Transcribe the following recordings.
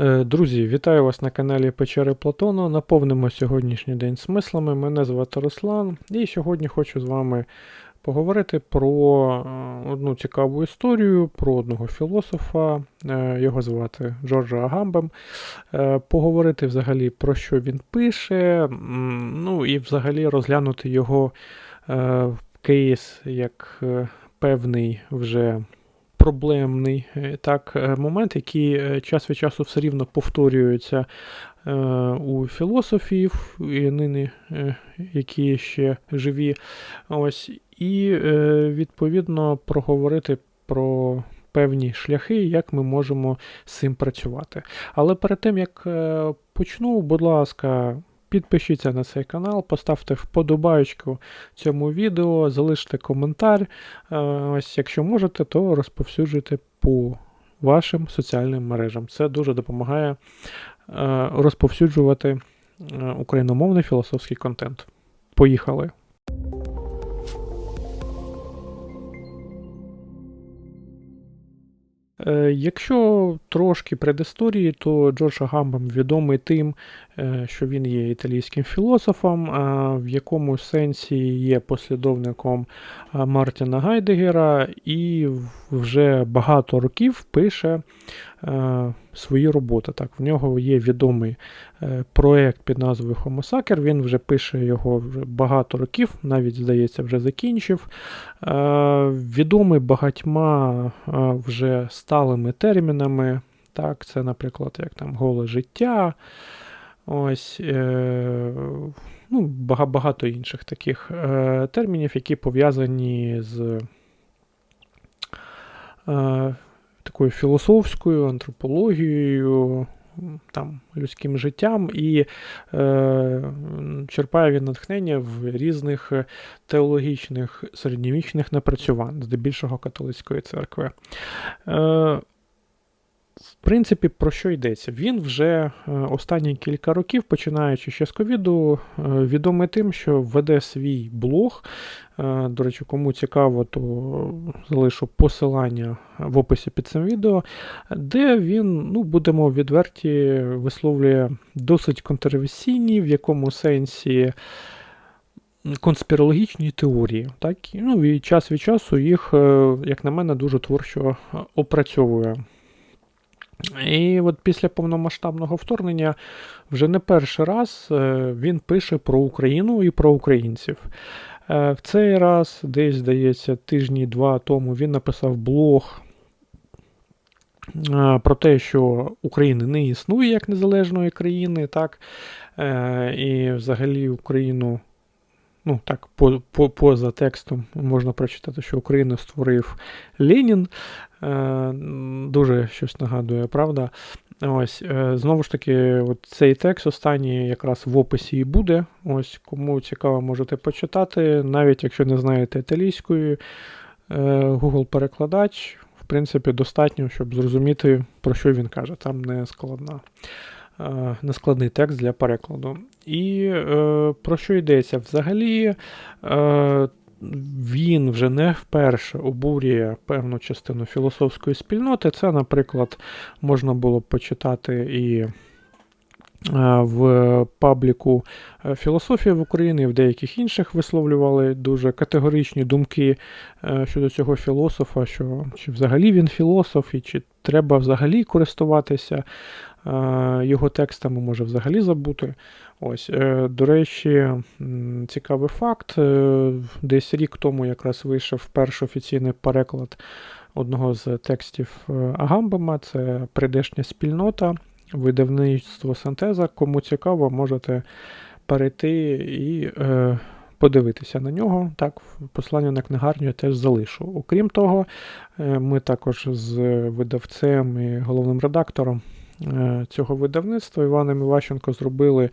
Е, Друзі, вітаю вас на каналі Печери Платону. Наповнимо сьогоднішній день смислами. Мене звати Руслан, і сьогодні хочу з вами поговорити про е, одну цікаву історію, про одного філософа. Е, Його звати Джорджа Агамбем. Поговорити взагалі про що він пише, ну і взагалі розглянути його кейс як певний вже проблемний е, так, е, момент, який е, час від часу все рівно повторюється у філософів, і нині, які ще живі. Ось, і відповідно проговорити про. Певні шляхи, як ми можемо з цим працювати. Але перед тим як почну, будь ласка, підпишіться на цей канал, поставте вподобайку цьому відео, залиште коментар. Е, Ось, якщо можете, то розповсюджуйте по вашим соціальним мережам. Це дуже допомагає е, розповсюджувати е, україномовний філософський контент. Поїхали! Якщо трошки предісторії, то Джордж Гамбам відомий тим, е, що він є італійським філософом, в якому сенсі є послідовником Мартіна Гайдегера і вже багато років пише е, свої роботи. Так, в нього є відомий е, проект під назвою Sacer, Він вже пише його вже багато років, навіть здається, вже закінчив. Е, Відомий багатьма е, вже сталими термінами. Так, це, наприклад, як там голе життя. Ось, е, ну, багато інших таких е, термінів, які пов'язані з е, такою філософською антропологією, там, людським життям, і е, черпає він натхнення в різних теологічних середньовічних напрацювань, здебільшого католицької церкви. Е, в принципі, про що йдеться? Він вже е, останні кілька років, починаючи ще з ковіду, е, відомий тим, що веде свій блог. Е, До речі, кому цікаво, то залишу посилання в описі під цим відео, де він, ну, будемо відверті, висловлює досить контроверсійні, в якому сенсі конспірологічні теорії. Так? Ну, і час від часу їх, як на мене, дуже творчо опрацьовує. І от після повномасштабного вторгнення вже не перший раз е, він пише про Україну і про українців. Е, В цей раз, десь, здається, тижні два тому він написав блог е, про те, що України не існує як незалежної країни, так, і взагалі Україну. Ну, так, по, по, поза текстом можна прочитати, що Україну створив Ленін. Е, дуже щось нагадує, правда? Ось, е, знову ж таки, от цей текст останній якраз в описі і буде. Ось, кому цікаво, можете почитати. Навіть якщо не знаєте італійської, е, Google-перекладач, в принципі, достатньо, щоб зрозуміти, про що він каже. Там не складна. Е, Нескладний текст для перекладу. І е, про що йдеться? Взагалі, е, він вже не вперше обурює певну частину філософської спільноти. Це, наприклад, можна було б почитати і е, в пабліку е, філософія в Україні, і в деяких інших висловлювали дуже категоричні думки щодо цього філософа, що чи взагалі він філософ, і чи треба взагалі користуватися його текстами, може взагалі забути. Ось, е, до речі, цікавий факт. е, Десь рік тому якраз вийшов перший офіційний переклад одного з текстів е, Агамбема. Це прийдешня спільнота, видавництво синтеза. Кому цікаво, можете перейти і е, подивитися на нього. Так, послання на книгарню я теж залишу. Окрім того, е, ми також з видавцем і головним редактором е, цього видавництва Іваном Іващенко зробили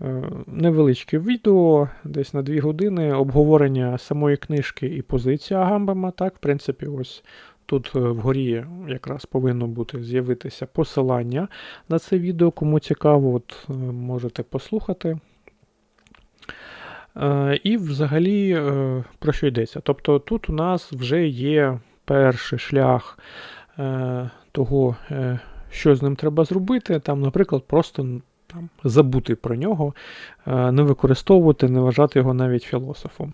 е, невеличке відео, десь на 2 години, обговорення самої книжки і позиції Агамбема. Так, в принципі, ось тут е, вгорі якраз повинно бути з'явитися посилання на це відео. Кому цікаво, от, е, можете послухати. Е, І взагалі е, про що йдеться? Тобто тут у нас вже є перший шлях е, того е, що з ним треба зробити, там, наприклад, просто там, забути про нього, е, не використовувати, не вважати його навіть філософом.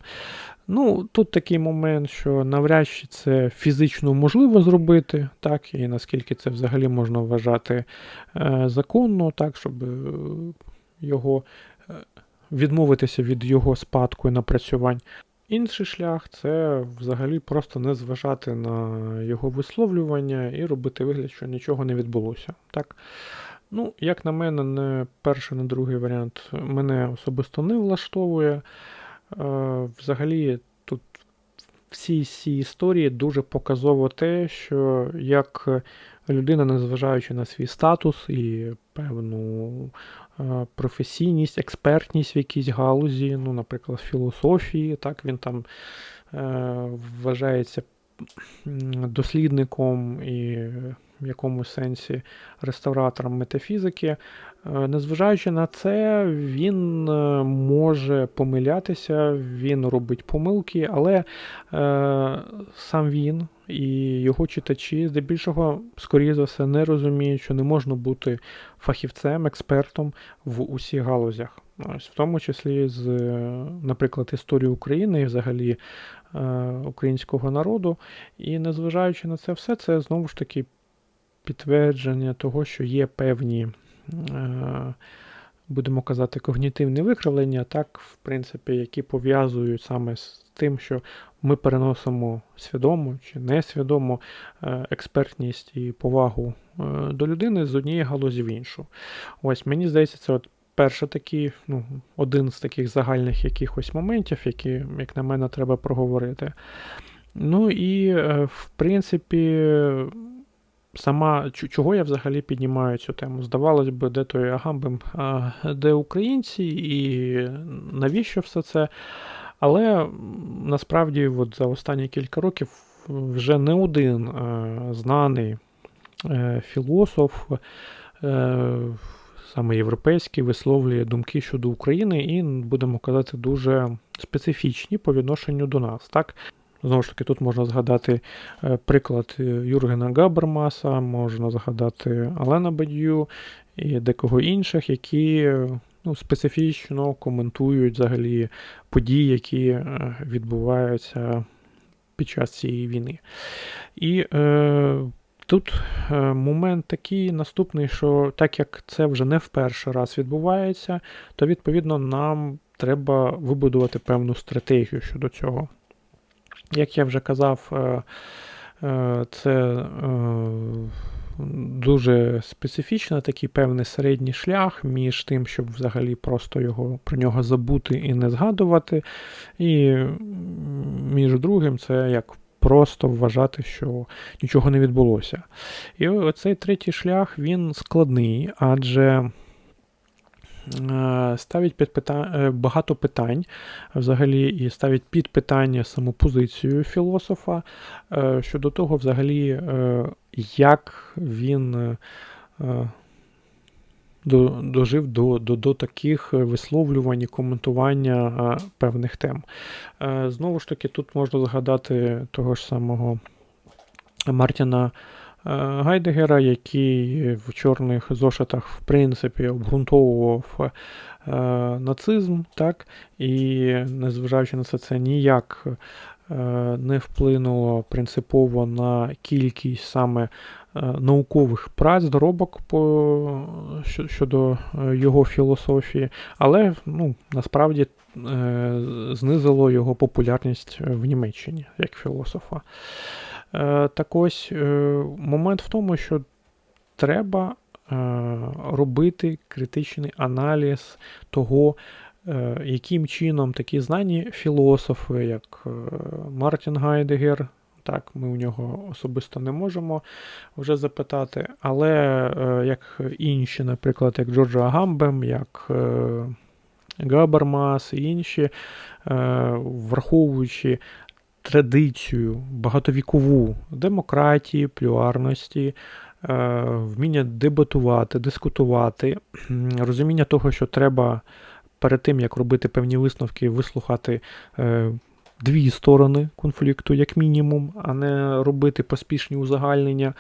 Ну, тут такий момент, що навряд чи це фізично можливо зробити, так, і наскільки це взагалі можна вважати е, законно, так, щоб е, його відмовитися від його спадку і напрацювань. Інший шлях це взагалі просто не зважати на його висловлювання і робити вигляд, що нічого не відбулося. Так? Ну, як на мене, не перший, не другий варіант мене особисто не влаштовує. Е, Взагалі, тут цій історії дуже показово те, що як людина, незважаючи на свій статус і певну е, професійність, експертність в якійсь галузі, ну, наприклад, філософії, так, він там е, вважається дослідником і якомусь сенсі реставратором метафізики. Е, Незважаючи на це, він е, може помилятися, він робить помилки, але е, сам він і його читачі здебільшого, скоріше за все, не розуміють, що не можна бути фахівцем, експертом в усіх галузях. Ось, в тому числі з, е, наприклад, історії України і взагалі е, українського народу. І незважаючи на це все, це знову ж таки підтвердження того, що є певні, е, будемо казати, когнітивні викривлення, так, в принципі, які пов'язують саме з тим, що ми переносимо свідомо чи несвідомо е, експертність і повагу е, до людини з однієї галузі в іншу. Ось мені здається, це от перший такий, ну, один з таких загальних якихось моментів, які, як на мене, треба проговорити. Ну і, в принципі, сама чого я взагалі піднімаю цю тему? Здавалось би, де той Агамбем, а де українці, і навіщо все це? Але насправді, от за останні кілька років вже не один е, знаний е, філософ, е, саме європейський, висловлює думки щодо України і, будемо казати, дуже специфічні по відношенню до нас. Так? Знову ж таки, тут можна згадати е, приклад е, Юргена Габермаса, можна згадати Алена Бадью і декого інших, які е, ну, специфічно коментують взагалі події, які відбуваються під час цієї війни. І е, тут момент такий наступний, що так як це вже не в перший раз відбувається, то відповідно нам треба вибудувати певну стратегію щодо цього. Як я вже казав, е, е, це е, дуже специфічно такий певний середній шлях між тим, щоб взагалі просто його про нього забути і не згадувати. І між другим, це як просто вважати, що нічого не відбулося. І оцей третій шлях він складний, адже ставить під пита... е, багато питань взагалі і ставить під питання саму позицію філософа е, щодо того, взагалі, е, як він до, дожив до, до, до таких висловлювань і коментування певних тем. Знову ж таки, тут можна згадати того ж самого Мартіна Гайдегера, який в чорних зошитах, в принципі, обґрунтовував е, нацизм, так, і незважаючи на це, це ніяк е, не вплинуло принципово на кількість саме е, наукових праць, доробок по, щодо е, його філософії, але ну, насправді е, знизило його популярність в Німеччині як філософа. Е, Так ось е, момент в тому, що треба е, робити критичний аналіз того, яким чином такі знані філософи, як Мартін Гайдегер, так, ми у нього особисто не можемо вже запитати, але як інші, наприклад, як Джорджа Агамбем, як Габермас і інші, враховуючи традицію багатовікову демократії, плюарності, е, вміння дебатувати, дискутувати, розуміння того, що треба перед тим, як робити певні висновки, вислухати е, дві сторони конфлікту, як мінімум, а не робити поспішні узагальнення.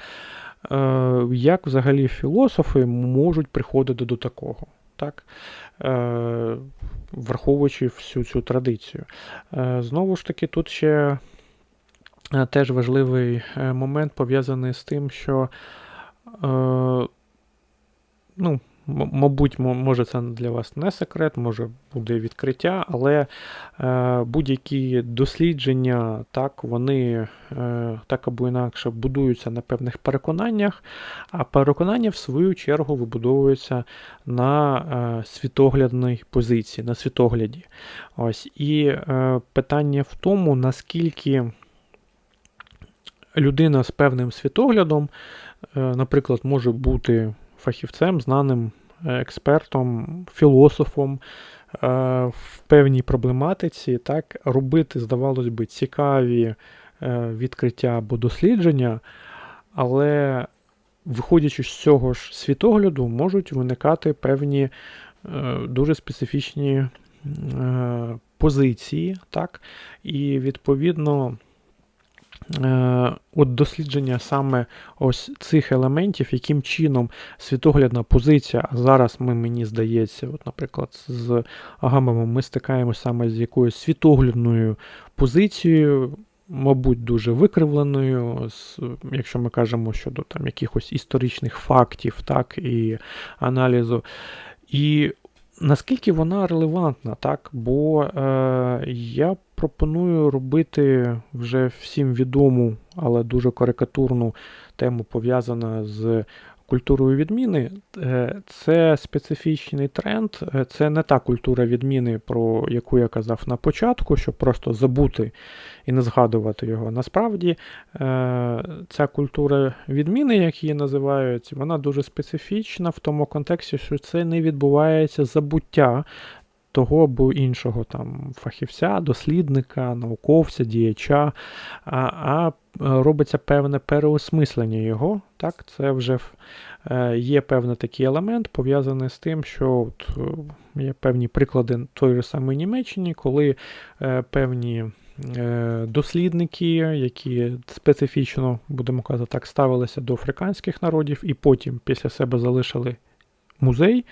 е, як взагалі філософи можуть приходити до такого, так? Е, враховуючи всю цю традицію. Е, знову ж таки, тут ще е, теж важливий е, момент пов'язаний з тим, що е, ну, Мабуть, може це для вас не секрет, може буде відкриття, але е, будь-які дослідження, так, вони е, так або інакше будуються на певних переконаннях, а переконання, в свою чергу, вибудовуються на е, світоглядній позиції, на світогляді. Ось. І е, питання в тому, наскільки людина з певним світоглядом, е, наприклад, може бути фахівцем, знаним е, експертом, філософом е, в певній проблематиці, так, робити, здавалось би, цікаві е, відкриття або дослідження, але, виходячи з цього ж світогляду, можуть виникати певні дуже специфічні позиції, так, і відповідно. Е, от дослідження саме ось цих елементів, яким чином світоглядна позиція, а зараз ми, мені здається, от, наприклад, з агамами ми стикаємося саме з якоюсь світоглядною позицією, мабуть, дуже викривленою, якщо ми кажемо щодо там якихось історичних фактів, так, і аналізу. І наскільки вона релевантна, так? Бо е, я пропоную робити вже всім відому, але дуже карикатурну тему пов'язану з культурою відміни. Е, це специфічний тренд, е, це не та культура відміни, про яку я казав на початку, щоб просто забути і не згадувати його. Насправді, е, ця культура відміни, як її називають, вона дуже специфічна в тому контексті, що це не відбувається забуття того або іншого там фахівця, дослідника, науковця, діяча, а а робиться певне переосмислення його. Так, Це вже е, є певний такий елемент, пов'язаний з тим, що от, е, є певні приклади той же самої Німеччині, коли е, певні. Дослідники, які специфічно, будемо казати так, ставилися до африканських народів, і потім після себе залишили музей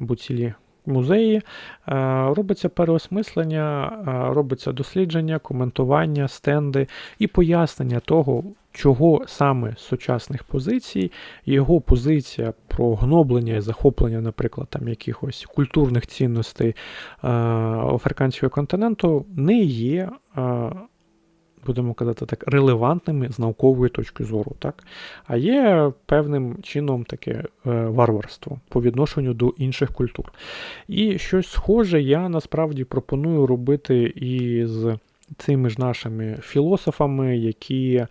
або цілі музеї, е, робиться переосмислення, е, робиться дослідження, коментування, стенди і пояснення того, чого саме з сучасних позицій, його позиція про гноблення і захоплення, наприклад, там якихось культурних цінностей е, африканського континенту не є будемо казати так, релевантними з наукової точки зору. так? А є певним чином таке е, варварство по відношенню до інших культур. І щось схоже я насправді пропоную робити і з цими ж нашими філософами, які.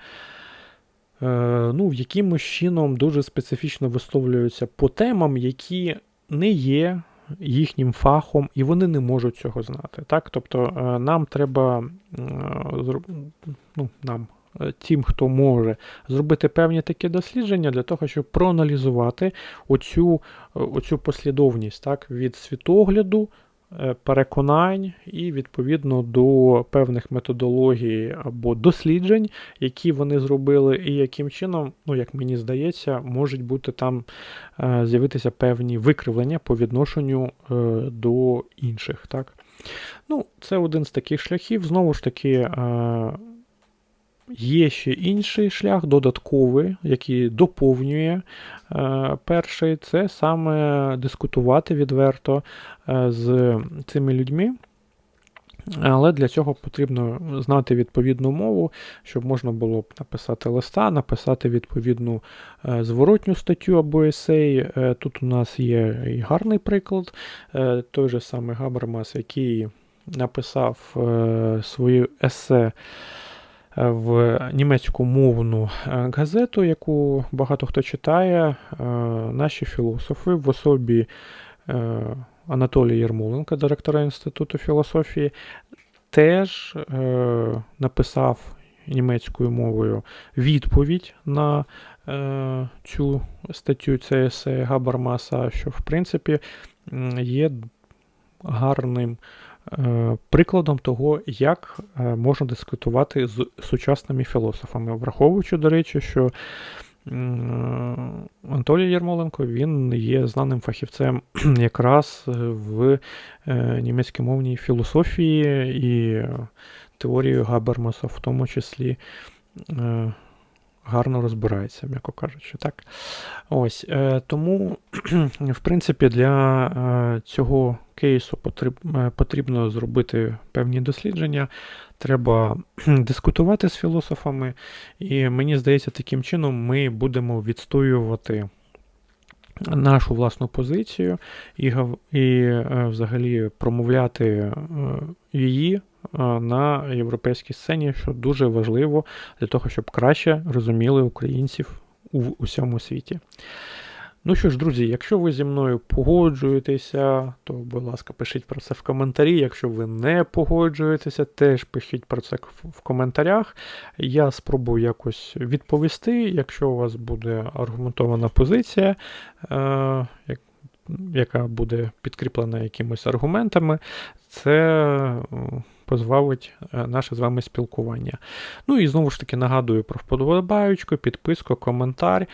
Е, ну, якимось чином дуже специфічно висловлюються по темам, які не є їхнім фахом, і вони не можуть цього знати. Так? Тобто е, нам треба е, ну, нам, е, тим, хто може зробити певні такі дослідження для того, щоб проаналізувати оцю, оцю послідовність так? від світогляду переконань і відповідно до певних методологій або досліджень, які вони зробили, і яким чином, ну як мені здається, можуть бути там е, з'явитися певні викривлення по відношенню е, до інших. Так? Ну, Це один з таких шляхів. Знову ж таки. Є ще інший шлях, додатковий, який доповнює е, перший, це саме дискутувати відверто е, з цими людьми. Але для цього потрібно знати відповідну мову, щоб можна було б написати листа, написати відповідну е, зворотню статтю або есей. Тут у нас є і гарний приклад, той же самий Габермас, який написав свою есе в німецьку мовну е, газету, яку багато хто читає, е, наші філософи в особі е, Анатолія Єрмоленка, директора Інституту філософії, теж написав німецькою мовою відповідь на цю статтю ЦС Габармаса, що в принципі є гарним прикладом того, як е, можна дискутувати з сучасними філософами, враховуючи, до речі, що м, Анатолій Єрмоленко він є знаним фахівцем якраз в е, німецькомовній філософії і е, теорію Габермаса, в тому числі. Гарно розбирається, м'яко кажучи, так. Ось, е, тому, в принципі, для е, цього кейсу е, потрібно зробити певні дослідження, треба дискутувати з філософами, і мені здається, таким чином ми будемо відстоювати нашу власну позицію і, і взагалі промовляти її на європейській сцені, що дуже важливо для того, щоб краще розуміли українців у усьому світі. Ну що ж, друзі, якщо ви зі мною погоджуєтеся, то, будь ласка, пишіть про це в коментарі. Якщо ви не погоджуєтеся, теж пишіть про це в- в коментарях. Я спробую якось відповісти, якщо у вас буде аргументована позиція, е, як- яка буде підкріплена якимись аргументами, це е, позбавить е, наше з вами спілкування. Ну і знову ж таки нагадую про вподобаючку, підписку, коментар.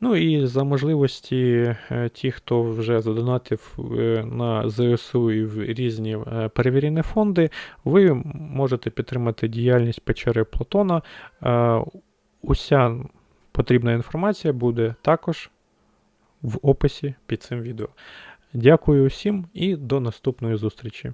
Ну і за можливості е, ті, хто вже задонатив на ЗСУ і в різні перевірені фонди, ви можете підтримати діяльність печери Платона. Уся потрібна інформація буде також в описі під цим відео. Дякую усім і до наступної зустрічі.